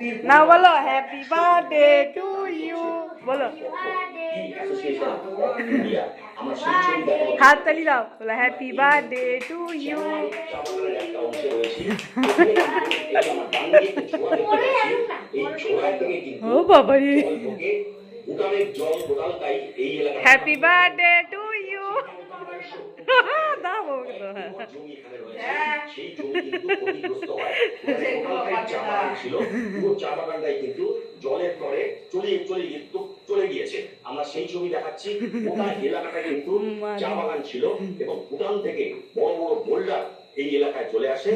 ভক্তির না বলো হ্যাপি বার্থডে টু ইউ বলো অ্যাসোসিয়েশন অফ ইন্ডিয়া আমার সেই ছবি দেখাবো হাত তালি দাও বলো হ্যাপি বার্থডে টু ইউ চা বাগানের একটা অংশে রয়েছি এই যে আমার ডান দিকে একটু ছোঁয়া দেখতে পাচ্ছি এই ছোঁয়া থেকে কিন্তু ও বাবারে জল ঢোকে ভুটানের জল গোটালটাই এই এলাকায় হ্যাপি বার্থডে টু ইউ দাও ওকে তো, হ্যাঁ। বাগান ছিল পুরো চা বাগানটাই কিন্তু জলের তরে চলে চলে গিয়ে- চলে গিয়েছে। আমরা সেই ছবি দেখাচ্ছি গোটা এলাকাটা কিন্তু চা বাগান ছিল এবং ভুটান থেকে বড় বড় বোল্ডার এই এলাকায় চলে আসে।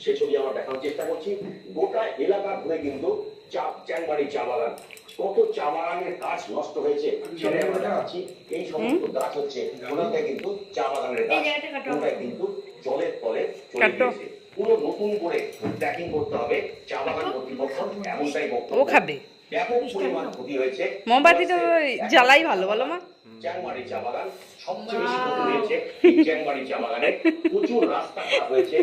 সেই ছবি আমরা দেখানোর চেষ্টা করছি। গোটা এলাকা ঘুরে কিন্তু চা চ্যাংবাড়ি চা বাগান। কত চা বাগানের গাছ নষ্ট হয়েছে সেটাই আমরা দেখাচ্ছি। এই সমস্ত গাছ হচ্ছে ওনাতে কিন্তু চা বাগানের গাছ। ওটাই কিন্তু জলের তলে চলে গিয়েছে। পুরো নতুন করে ট্র্যাকিং করতে হবে চা বাগান কর্তৃপক্ষ এমনটাই বক্তব্য ও খাবে। ব্যাপক পরিমাণ ক্ষতি হয়েছে। মোমবাতিটা ওই জ্বালাই ভালো বলো মা। চা বাগান সবচেয়ে বেশি ক্ষতি হয়েছে চা বাগানে। প্রচুর রাস্তা খারাপ হয়েছে।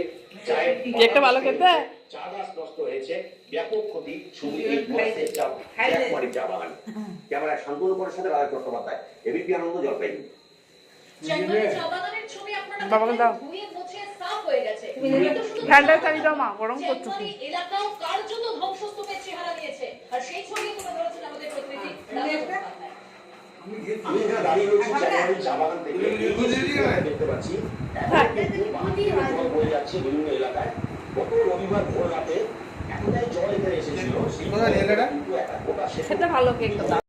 কেকটা ভালো খেতে? চা গাছ নষ্ট হয়েছে ব্যাপক ক্ষতি চা বাগান। ক্যামেরায় শান্তনু পরের সাথে রাজা চট্টোপাধ্যায় এবিপি আনন্দ জলপাইগুড়ি। চ্যাংমারি চা বাগানের ছবি আপনারা বাবাকে দাও। হয়ে গেছে। কিন্তু শুধু ফ্যানটা চালিয়ে দাও মা, গরম করতেছে। চ্যাংমারি এলাকাও কার্যত ধ্বংসস্তূপের চেহারা নিয়েছে। আর সেই ছবি তুলে ধরেছেন আমাদের প্রতিনিধি আমি এখানে দাঁড়িয়ে রয়েছি চ্যাংমারি চা বাগান থেকে এই যে ছবিটা দেখতে পাচ্ছি। এখন কিন্তু বাঁধ থেকে জল বয়ে যাচ্ছে বিভিন্ন এলাকায়। গত রবিবার ভোর রাতে এতটাই জল এখানে এসেছিল। সেই জল কিন্তু একটা গোটা সেতু খেতে ভালো কেকটা